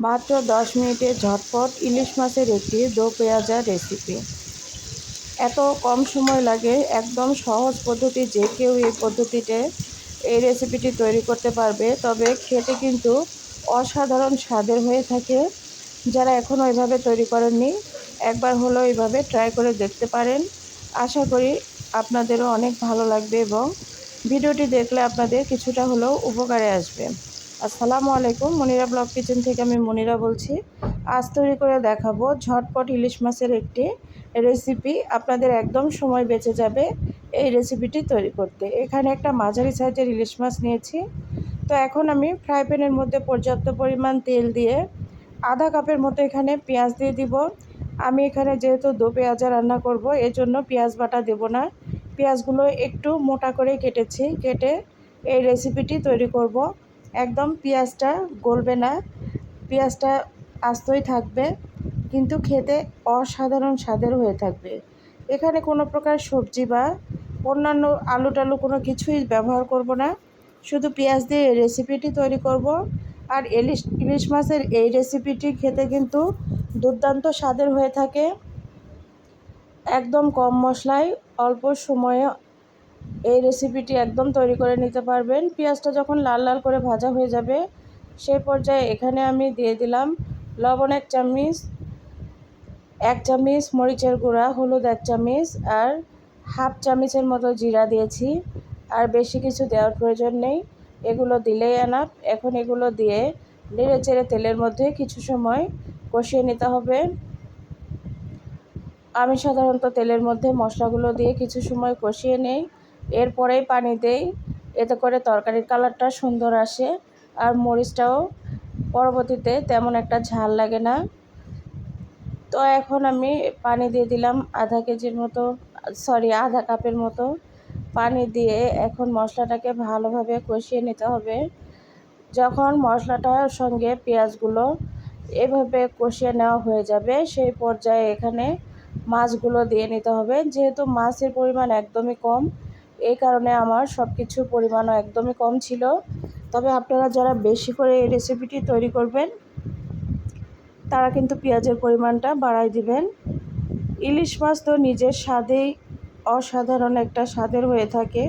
মাত্র দশ মিনিটে ঝটপট ইলিশ মাছের একটি দো পেঁয়াজা রেসিপি। এত কম সময় লাগে, একদম সহজ পদ্ধতি যে কেউ এই পদ্ধতিতে এই রেসিপিটি তৈরি করতে পারবে। তবে খেতে কিন্তু অসাধারণ স্বাদের হয়ে থাকে। যারা এখনও এভাবে তৈরি করেননি, একবার হলো এইভাবে ট্রাই করে দেখতে পারেন। আশা করি আপনাদেরও অনেক ভালো লাগবে এবং ভিডিওটি দেখলে আপনাদের কিছুটা হলেও উপকারে আসবে। আসসালামু আলাইকুম, মনিরা ব্লগ কিচেন থেকে আমি মনিরা বলছি। আজ তৈরি করে দেখাবো ঝটপট ইলিশ মাছের একটি রেসিপি আপনাদের একদম সময় বেঁচে যাবে এই রেসিপিটি তৈরি করতে। এখানে একটা মাঝারি সাইজের ইলিশ মাছ নিয়েছি। তো এখন আমি ফ্রাই প্যানের মধ্যে পর্যাপ্ত পরিমাণ তেল দিয়ে আধা কাপের মতো এখানে পেঁয়াজ দিয়ে দিব। আমি এখানে যেহেতু দো পেঁয়াজা রান্না করব, এজন্য পেঁয়াজ বাটা দেব না। পেঁয়াজগুলো একটু মোটা করে কেটেছি, কেটে এই রেসিপিটি তৈরি করব। একদম পেঁয়াজটা গলবে না। পেঁয়াজটা আস্তই থাকবে, কিন্তু খেতে অসাধারণ স্বাদের হয়ে থাকবে। এখানে কোনো প্রকার সবজি বা অন্যান্য আলু টালু কোনো কিছুই ব্যবহার করব না। শুধু পেঁয়াজ দিয়ে এই রেসিপিটি তৈরি করব। আর ইলিশ ইলিশ মাছের এই রেসিপিটি খেতে কিন্তু দুর্দান্ত স্বাদের হয়ে থাকে। একদম কম মশলায় অল্প সময়ে এই রেসিপিটি একদম তৈরি করে নিতে পারবেন। পেঁয়াজটা যখন লাল লাল করে ভাজা হয়ে যাবে, সেই পর্যায়ে এখানে আমি দিয়ে দিলাম লবণ এক চামচ এক চামচ মরিচের গুঁড়া, হলুদ এক চামচ, আর হাফ চামচের মতো জিরা দিয়েছি। আর বেশি কিছু দেওয়ার প্রয়োজন নেই। এগুলো দিলেই আনাপ এখন এগুলো দিয়ে নেড়ে চেড়ে তেলের মধ্যে কিছু সময় কষিয়ে নিতে হবে। আমি সাধারণত তেলের মধ্যে মশলাগুলো দিয়ে কিছু সময় কষিয়ে নেই। এরপরেই পানি দেই। এতে করে তরকারির কালারটা সুন্দর আসে আর মরিচটাও পরবর্তীতে তেমন একটা ঝাল লাগে না। তো এখন আমি পানি দিয়ে দিলাম আধা কেজির মতো, সরি, আধা কাপের মতো পানি দিয়ে এখন মশলাটাকে ভালোভাবে কষিয়ে নিতে হবে। যখন মশলাটার সঙ্গে পেঁয়াজগুলো এভাবে কষিয়ে নেওয়া হয়ে যাবে, সেই পর্যায়ে এখানে মাছগুলো দিয়ে নিতে হবে। যেহেতু মাছের পরিমাণ একদমই কম এই কারণে আমার সব কিছুর পরিমাণও একদমই কম ছিল। তবে আপনারা যারা বেশি করে এই রেসিপিটি তৈরি করবেন, তারা কিন্তু পেঁয়াজের পরিমাণটা বাড়াই দিবেন। ইলিশ মাছ তো নিজের স্বাদেই অসাধারণ একটা স্বাদের হয়ে থাকে।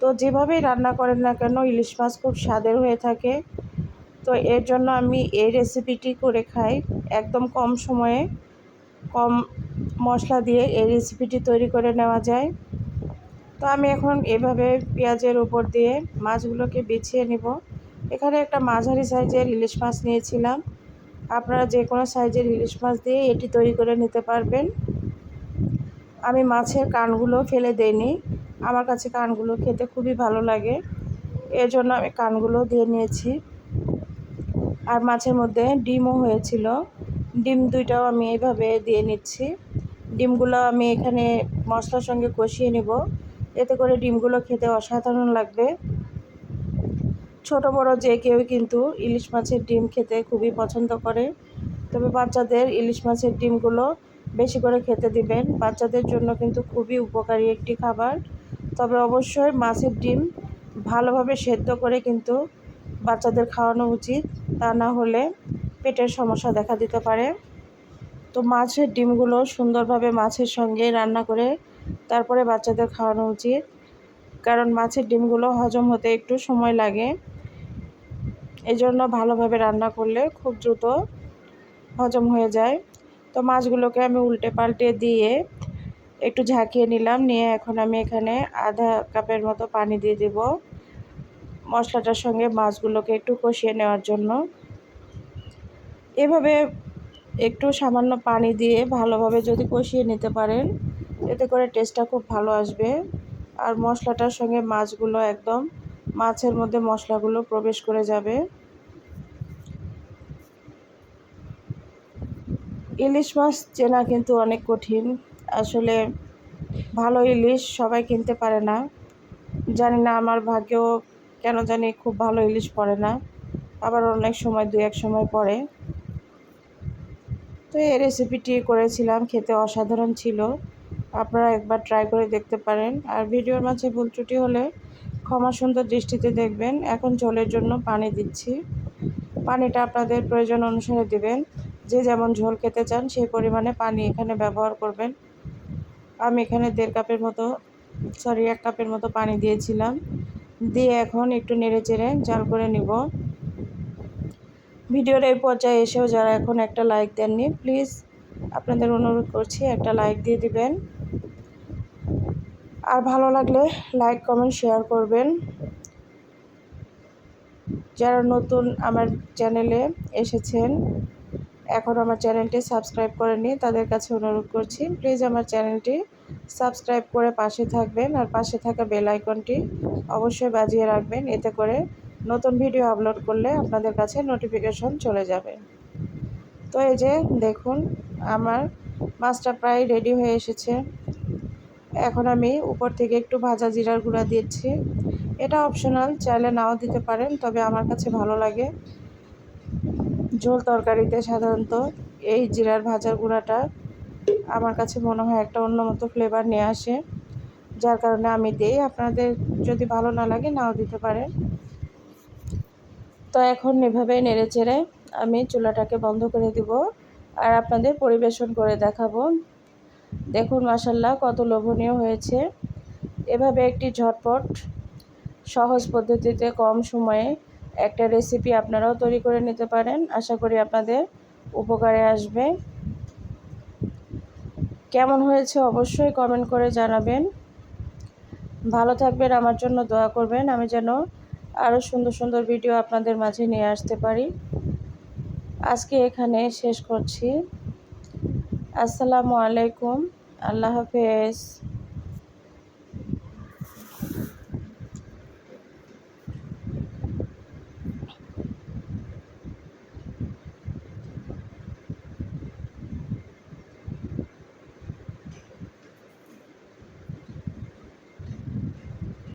তো যেভাবেই রান্না করেন না কেন, ইলিশ মাছ খুব স্বাদের হয়ে থাকে। তো এর জন্য আমি এই রেসিপিটি করে খাই একদম কম সময়ে। কম মশলা দিয়ে এই রেসিপিটি তৈরি করে নেওয়া যায়। তো আমি এখন এভাবে পেঁয়াজের উপর দিয়ে মাছগুলোকে বিছিয়ে নিব। এখানে একটা মাঝারি সাইজের ইলিশ মাছ নিয়েছিলাম। আপনারা যে কোনো সাইজের ইলিশ মাছ দিয়ে এটি তৈরি করে নিতে পারবেন। আমি মাছের কানগুলো ফেলে দেইনি। আমার কাছে কানগুলো খেতে খুবই ভালো লাগে। এর জন্য আমি কানগুলো দিয়ে নিয়েছি। আর মাছের মধ্যে ডিমও হয়েছিল। ডিম দুইটাও আমি এইভাবে দিয়ে নিচ্ছি। ডিমগুলো আমি এখানে মশলার সঙ্গে কষিয়ে নেব। এতে করে ডিমগুলো খেতে অসাধারণ লাগবে। ছোট বড় যে কেউ কিন্তু ইলিশ মাছের ডিম খেতে খুবই পছন্দ করে। তবে বাচ্চাদের ইলিশ মাছের ডিমগুলো বেশি করে খেতে দিবেন। বাচ্চাদের জন্য কিন্তু খুবই উপকারী একটি খাবার। তবে অবশ্যই মাছের ডিম ভালোভাবে সেদ্ধ করে কিন্তু বাচ্চাদের খাওয়ানো উচিত। তা না হলে পেটের সমস্যা দেখা দিতে পারে। তো মাছের ডিমগুলো সুন্দরভাবে মাছের সঙ্গে রান্না করে তারপরে বাচ্চাদের খাওয়ানো উচিত। কারণ মাছের ডিমগুলো হজম হতে একটু সময় লাগে। এই জন্য ভালোভাবে রান্না করলে খুব দ্রুত হজম হয়ে যায়। তো মাছগুলোকে আমি উল্টে পাল্টে দিয়ে একটু ঝাঁকিয়ে নিলাম। নিয়ে এখন আমি এখানে আধা কাপের মতো পানি দিয়ে দেব মশলাটার সঙ্গে মাছগুলোকে একটু কষিয়ে নেওয়ার জন্য। এভাবে একটু সামান্য পানি দিয়ে ভালোভাবে যদি কষিয়ে নিতে পারেন এতে করে টেস্টটা খুব ভালো আসবে। আর মশলাটার সঙ্গে মাছগুলো একদম মাছের মধ্যে মশলাগুলো প্রবেশ করে যাবে। ইলিশ মাছ চেনা কিন্তু অনেক কঠিন। আসলে ভালো ইলিশ সবাই কিনতে পারে না। জানি না আমার ভাগ্যেও কেন জানি খুব ভালো ইলিশ পড়ে না। আবার অনেক সময় দু এক সময় পড়ে। তো এই রেসিপিটি করেছিলাম, খেতে অসাধারণ ছিল। আপনারা একবার ট্রাই করে দেখতে পারেন। আর ভিডিওর মাঝে ভুল ত্রুটি হলে ক্ষমা সুন্দর দৃষ্টিতে দেখবেন। এখন জলের জন্য পানি দিচ্ছি। পানিটা আপনাদের প্রয়োজন অনুসারে দিবেন। যে যেমন ঝোল খেতে চান সেই পরিমাণে পানি এখানে ব্যবহার করবেন। আমি এখানে দেড় কাপের মতো সরি এক কাপের মতো পানি দিয়েছিলাম। দিয়ে এখন একটু নেড়ে চেড়ে জাল করে নিব। ভিডিওর এই পর্যায়ে এসেও যারা এখন একটা লাইক দেননি প্লিজ আপনাদের অনুরোধ করছি একটা লাইক দিয়ে দিবেন। আর ভালো লাগলে লাইক কমেন্ট শেয়ার করবেন। যারা নতুন আমার চ্যানেলে এসেছেন, এখন আমার চ্যানেলটি সাবস্ক্রাইব করেনি তাদের কাছে অনুরোধ করছি প্লিজ আমার চ্যানেলটি সাবস্ক্রাইব করে পাশে থাকবেন আর পাশে থাকা বেল আইকনটি অবশ্যই বাজিয়ে রাখবেন, এতে করে নতুন ভিডিও আপলোড করলে আপনাদের কাছে নোটিফিকেশন চলে যাবে। তো এই যে দেখুন, আমার মাছটা প্রায় রেডি হয়ে এসেছে। এখন আমি উপর থেকে একটু ভাজা জিরার গুঁড়া দিচ্ছি এটা অপশনাল চাইলে নাও দিতে পারেন, তবে আমার কাছে ভালো লাগে। ঝোল তরকারিতে সাধারণত এই জিরার ভাজার গুঁড়াটা আমার কাছে মনে হয় একটা অন্য মতো ফ্লেভার নিয়ে আসে। যার কারণে আমি দিই, আপনাদের যদি ভালো না লাগে নাও দিতে পারেন। তো এখন এভাবে নেড়ে চেড়ে আমি চুলাটাকে বন্ধ করে দিব আর আপনাদের পরিবেশন করে দেখাবো। দেখুন মাসাল্লাহ কত লোভনীয় হয়েছে। এভাবে একটি ঝটপট, সহজ পদ্ধতিতে, কম সময়ে একটা রেসিপি আপনারাও তৈরি করে নিতে পারেন। আশা করি আপনাদের উপকারে আসবে। কেমন হয়েছে অবশ্যই কমেন্ট করে জানাবেন। ভালো থাকবেন, আমার জন্য দোয়া করবেন। আমি যেন আরও সুন্দর সুন্দর ভিডিও আপনাদের মাঝে নিয়ে আসতে পারি। আজকে এখানে শেষ করছি। আসসালামু আলাইকুম। আল্লাহ হাফেজ।